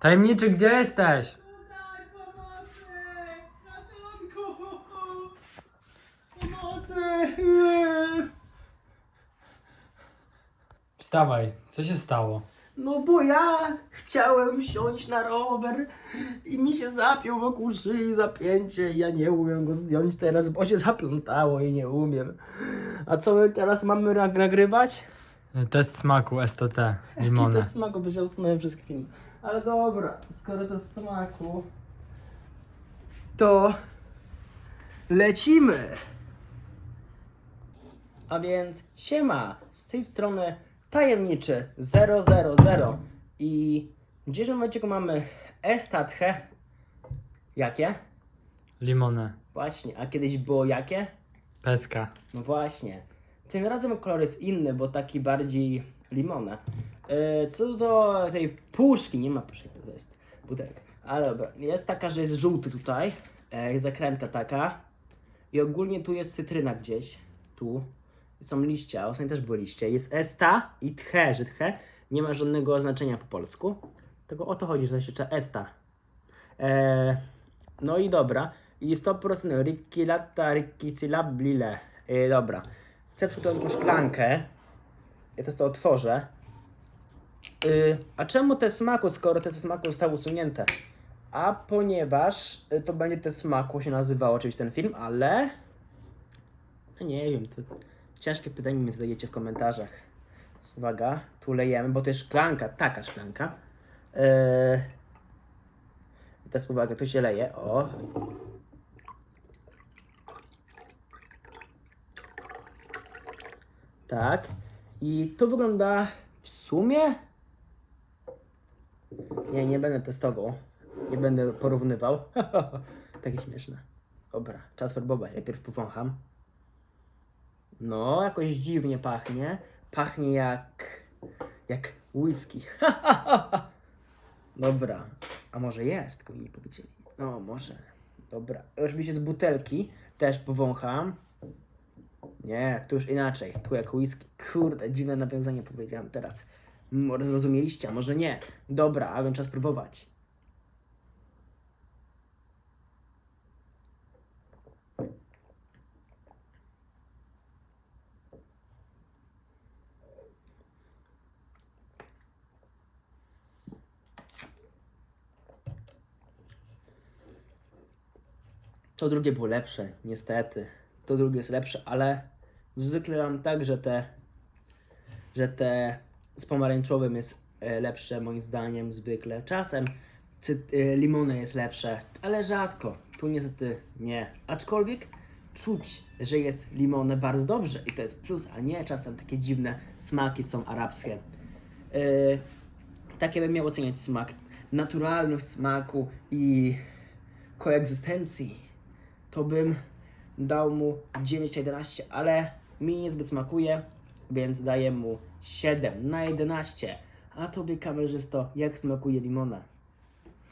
Tajemniczy, gdzie jesteś? Daj pomocy! Ratunku! Pomocy! Wstawaj, co się stało? No bo ja chciałem wsiąść na rower i mi się zapiął wokół szyi zapięcie i ja nie umiem go zdjąć teraz, bo się zaplątało i nie umiem. A co my teraz mamy nag- nagrywać? Test smaku STT, Jaki limony. to smaku, by się usunąłem wszystkie filmy. Ale dobra, skoro to z smaku, to lecimy. A więc siema, z tej strony tajemniczy 000 i w dzisiejszym momencie mamy estatche. Jakie? Limony. Właśnie, a kiedyś było jakie? Peska. No właśnie. Tym razem kolor jest inny, bo taki bardziej limona. Yy, co do tej puszki, nie ma puszki, to jest butelka. Ale dobra, jest taka, że jest żółty tutaj, e, jest zakręta taka i ogólnie tu jest cytryna gdzieś, tu. Są liście, a ostatnio też były liście. Jest esta i tche, że tche nie ma żadnego oznaczenia po polsku. Tylko o to chodzi, że się esta. E, no i dobra. I 100% Ricky Latta, Ricky Cilablile. E, dobra. Chcę przygotować szklankę. Ja to, to otworzę. Y, a czemu te smaku, skoro te smaku zostały usunięte? A ponieważ y, to będzie te smaku się nazywało oczywiście ten film, ale no nie wiem, to ciężkie pytanie mi zadajecie w komentarzach. Uwaga, tu lejemy, bo to jest szklanka, taka szklanka. Yy, teraz uwaga, tu się leje, o. Tak. I to wygląda w sumie. Nie, nie będę testował. Nie będę porównywał. Takie śmieszne. Dobra, czas próbować. Najpierw powącham. No, jakoś dziwnie pachnie. Pachnie jak. jak whisky. Dobra. A może jest, tylko mi nie powiedzieli. No, może. Dobra. Oczywiście z butelki też powącham. Nie, tu już inaczej. Tu jak whisky. Kurde, dziwne nawiązanie powiedziałem teraz. Może zrozumieliście, a może nie. Dobra, a więc czas próbować. To drugie było lepsze, niestety. To drugie jest lepsze, ale zwykle mam tak, że te, że te z pomarańczowym jest e, lepsze moim zdaniem zwykle. Czasem e, limone jest lepsze, ale rzadko. Tu niestety nie. Aczkolwiek czuć, że jest limone bardzo dobrze i to jest plus, a nie czasem takie dziwne smaki są arabskie. E, takie bym miał oceniać smak, naturalność smaku i koegzystencji, to bym dał mu 9 na 11, ale mi niezbyt smakuje, więc daję mu 7 na 11. A tobie kamerzysto, jak smakuje limona?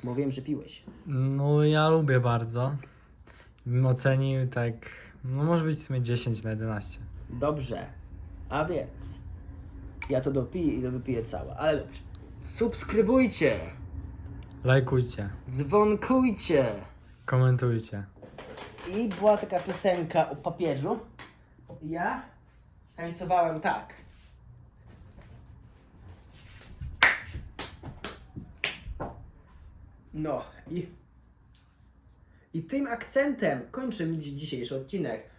Bo wiem, że piłeś. No ja lubię bardzo. Bym ocenił tak, no może być w sumie 10 na 11. Dobrze, a więc ja to dopiję i to wypiję całe, ale dobrze. Subskrybujcie, Lajkujcie, dzwonkujcie. komentujcie. I była taka piosenka o papieżu. Ja tańcowałem tak. No i, i tym akcentem dzi- dzisiejszy odcinek.